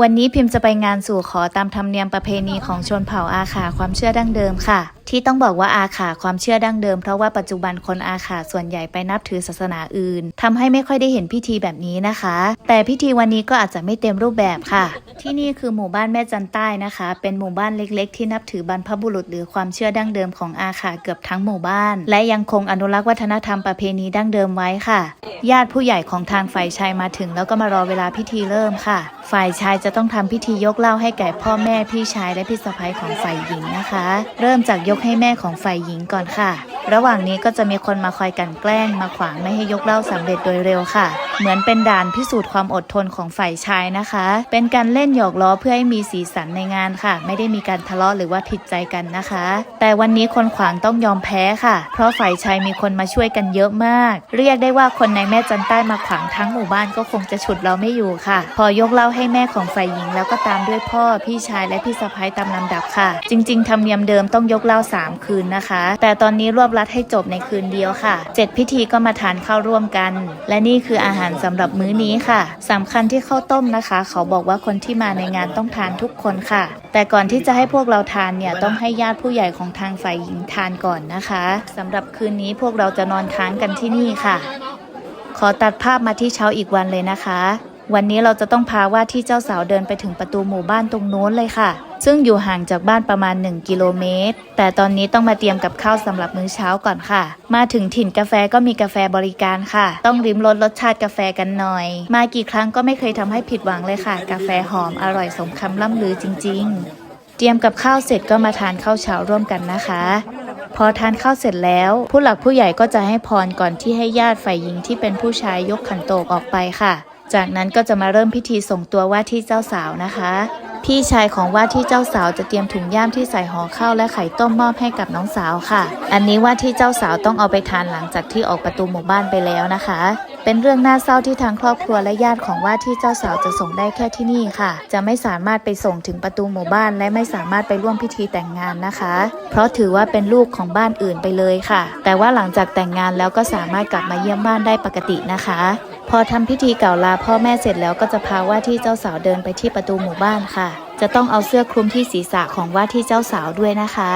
วันนี้พิมพ์จะไปงานสู่ขอตามธรรมเนียมประเพณีของชนเผ่าอาขาความเชื่อดั้งเดิมค่ะ ที่ต้องบอกว่าอาขาความเชื่อดั้งเดิมเพราะว่าปัจจุบันคนอาขาส่วนใหญ่ไปนับถือศาสนาอื่นทำให้ไม่ค่อยได้เห็นพิธีแบบนี้นะคะ แต่พิธีวันนี้ก็อาจจะไม่เต็มรูปแบบค่ะ ที่นี่คือหมู่บ้านแม่จันใต้นะคะ เป็นหมู่บ้านเล็กๆ ที่นับถือบรรพบุรุษหรือความเชื่อดั้งเดิมของอาขาเกือบทั้งหมู่บ้าน และยังคงอนุรักษ์วัฒนธรรมประเพณีดั้งเดิมไว้ค่ะ ญาติผู้ใหญ่ของทางฝ่ายชายมาถึง แล้วก็มารอเวลาพิธีเริ่มค่ะฝ่ายชายจะต้องทำพิธียกเหล้าให้แก่พ่อแม่พี่ชายและพี่สะใภ้ของฝ่ายหญิงนะคะ เริ่มจากยกให้แม่ของฝ่ายหญิงก่อนค่ะ ระหว่างนี้ก็จะมีคนมาคอยกันแกล้งมาขวางไม่ให้ยกเล้าสำเร็จโดยเร็วค่ะ เหมือนเป็นด่านพิสูจน์ความอดทนของฝ่ายชายนะคะ เป็นการเล่นหยอกล้อเพื่อให้มีสีสันในงานค่ะ ไม่ได้มีการทะเลาะหรือว่าผิดใจกันนะคะ แต่วันนี้คนขวางต้องยอมแพ้ค่ะ เพราะฝ่ายชายมีคนมาช่วยกันเยอะมาก เรียกได้ว่าคนในแม่จันใต้มาขวางทั้งหมู่บ้านก็คงจะฉุดเราไม่อยู่ค่ะ พอยกเล้าให้แม่ของฝ่ายหญิงแล้วก็ตามด้วยพ่อพี่ชายและพี่สะพ้ายตามลำดับค่ะ จริง ๆธรรมเนียมเดิมต้องยกเล้าสามคืนนะคะ แต่ตอนนี้รวบรัดให้จบในคืนเดียวค่ะเจ็ดพิธีก็มาทานข้าวร่วมกัน และนี่คืออาหารสำหรับมื้อนี้ค่ะสำคัญที่ข้าวต้มนะคะ เขาบอกว่าคนที่มาในงานต้องทานทุกคนค่ะ แต่ก่อนที่จะให้พวกเราทานเนี่ยต้องให้ญาติผู้ใหญ่ของทางฝ่ายหญิงทานก่อนนะคะสำหรับคืนนี้พวกเราจะนอนค้างกันที่นี่ค่ะ ขอตัดภาพมาที่เช้าอีกวันเลยนะคะ วันนี้เราจะต้องพาว่าที่เจ้าสาวเดินไปถึงประตูหมู่บ้านตรงโน้นเลยค่ะ ซึ่งอยู่ห่างจากบ้านประมาณ 1 กิโลเมตร แต่ตอนนี้ต้องมาเตรียมกับข้าวสำหรับมื้อเช้าก่อนค่ะ มาถึงถิ่นกาแฟก็มีกาแฟบริการค่ะ ต้องริมรสรสชาติกาแฟกันหน่อย มากี่ครั้งก็ไม่เคยทำให้ผิดหวังเลยค่ะ กาแฟหอมอร่อยสมคำล่ำลือจริง ๆ เตรียมกับข้าวเสร็จก็มาทานข้าวเช้าร่วมกันนะคะพอทานข้าวเสร็จแล้ว ผู้หลักผู้ใหญ่ก็จะให้พรก่อนที่ให้ญาติฝ่ายหญิงที่เป็นผู้ชายยกขันโตกออกไปค่ะ จากนั้นก็จะมาเริ่มพิธีส่งตัวว่าที่เจ้าสาวนะคะ พี่ชายของว่าที่เจ้าสาวจะเตรียมถุงย่ามที่ใส่ห่อข้าวและไข่ต้มมอบให้กับน้องสาวค่ะ อันนี้ว่าที่เจ้าสาวต้องเอาไปทานหลังจากที่ออกประตูหมู่บ้านไปแล้วนะคะ เป็นเรื่องน่าเศร้าที่ทางครอบครัวและญาติของว่าที่เจ้าสาวจะส่งได้แค่ที่นี่ค่ะ จะไม่สามารถไปส่งถึงประตูหมู่บ้าน และไม่สามารถไปร่วมพิธีแต่งงานนะคะ เพราะถือว่าเป็นลูกของบ้านอื่นไปเลยค่ะ แต่ว่าหลังจากแต่งงานแล้วก็สามารถกลับมาเยี่ยมบ้านได้ปกตินะคะ พอทำพิธีกล่าวลาพ่อแม่เสร็จแล้วก็จะพาว่าที่เจ้าสาวเดินไปที่ประตูหมู่บ้านค่ะ จะต้องเอาเสื้อคลุมที่ศีรษะของว่าที่เจ้าสาวด้วยนะคะ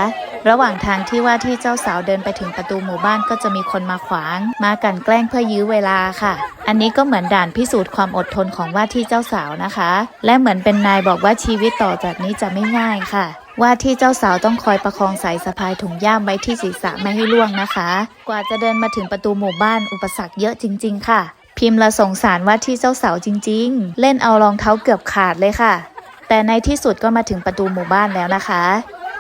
ระหว่างทางที่ว่าที่เจ้าสาวเดินไปถึงประตูหมู่บ้านก็จะมีคนมาขวาง มากันแกล้งเพื่อยื้อเวลาค่ะ อันนี้ก็เหมือนด่านพิสูจน์ความอดทนของว่าที่เจ้าสาวนะคะ และเหมือนเป็นนายบอกว่าชีวิตต่อจากนี้จะไม่ง่ายค่ะว่าที่เจ้าสาวต้องคอยประคองสายสะพายถุงย่ามไว้ที่ศีรษะไม่ให้ล่วงนะคะ กว่าจะเดินมาถึงประตูหมู่บ้านอุปสรรคเยอะจริง ๆ ค่ะ พิมพ์ละสงสารว่าที่เจ้าสาวจริง ๆ เล่นเอารองเท้าเกือบขาดเลยค่ะ แต่ในที่สุดก็มาถึงประตูหมู่บ้านแล้วนะคะ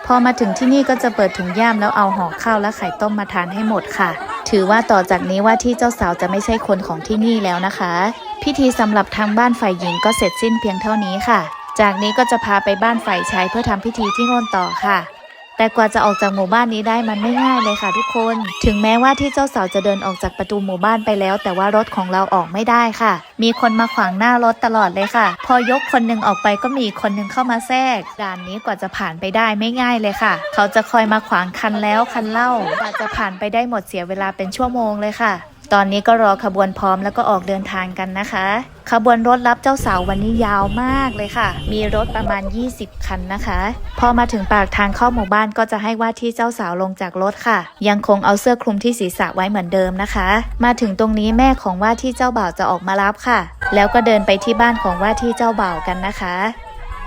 พอมาถึงที่นี่ก็จะเปิดถุงย่ามแล้วเอาห่อข้าวและไข่ต้มมาทานให้หมดค่ะ ถือว่าต่อจากนี้ว่าที่เจ้าสาวจะไม่ใช่คนของที่นี่แล้วนะคะ พิธีสำหรับทางบ้านฝ่ายหญิงก็เสร็จสิ้นเพียงเท่านี้ค่ะ จากนี้ก็จะพาไปบ้านฝ่ายชายเพื่อทำพิธีที่โน่นต่อค่ะ แต่กว่าจะออกจากหมู่บ้านนี้ได้มันไม่ง่ายเลยค่ะทุกคน ถึงแม้ว่าที่เจ้าสาวจะเดินออกจากประตูหมู่บ้านไปแล้ว แต่ว่ารถของเราออกไม่ได้ค่ะ มีคนมาขวางหน้ารถตลอดเลยค่ะ พอยกคนหนึ่งออกไปก็มีคนหนึ่งเข้ามาแทรก ด่านนี้กว่าจะผ่านไปได้ไม่ง่ายเลยค่ะ เขาจะคอยมาขวางคันแล้วคันเล่ากว่าจะผ่านไปได้หมดเสียเวลาเป็นชั่วโมงเลยค่ะ ตอนนี้ก็รอขบวนพร้อมแล้วก็ออกเดินทางกันนะคะ ขบวนรถรับเจ้าสาววันนี้ยาวมากเลยค่ะ มีรถประมาณ 20 คันนะคะ พอมาถึงปากทางเข้าหมู่บ้านก็จะให้ว่าที่เจ้าสาวลงจากรถค่ะ ยังคงเอาเสื้อคลุมที่ศีรษะไว้เหมือนเดิมนะคะ มาถึงตรงนี้แม่ของว่าที่เจ้าบ่าวจะออกมารับค่ะ แล้วก็เดินไปที่บ้านของว่าที่เจ้าบ่าวกันนะคะ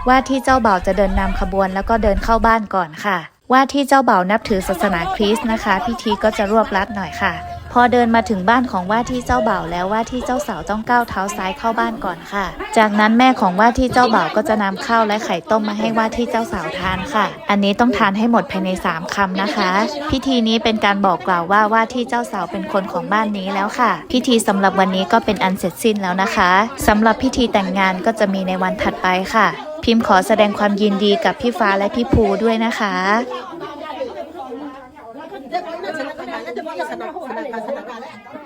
ว่าที่เจ้าบ่าวจะเดินนำขบวนแล้วก็เดินเข้าบ้านก่อนค่ะ ว่าที่เจ้าบ่าวนับถือศาสนาคริสต์นะคะ พิธีก็จะรวบรัดหน่อยค่ะ พอเดินมาถึงบ้านของว่าที่เจ้าบ่าวแล้วว่าที่เจ้าสาวต้องก้าวเท้าซ้ายเข้าบ้านก่อนค่ะ จากนั้นแม่ของว่าที่เจ้าบ่าวก็จะนำข้าวและไข่ต้มมาให้ว่าที่เจ้าสาวทานค่ะ อันนี้ต้องทานให้หมดภายใน 3คำนะคะ พิธีนี้เป็นการบอกกล่าวว่าว่าที่เจ้าสาวเป็นคนของบ้านนี้แล้วค่ะ พิธีสำหรับวันนี้ก็เป็นอันเสร็จสิ้นแล้วนะคะสำหรับพิธีแต่งงานก็จะมีในวันถัดไปค่ะ พิมพ์ขอแสดงความยินดีกับพี่ฟ้าและพี่ภูด้วยนะคะ Banyak sekali.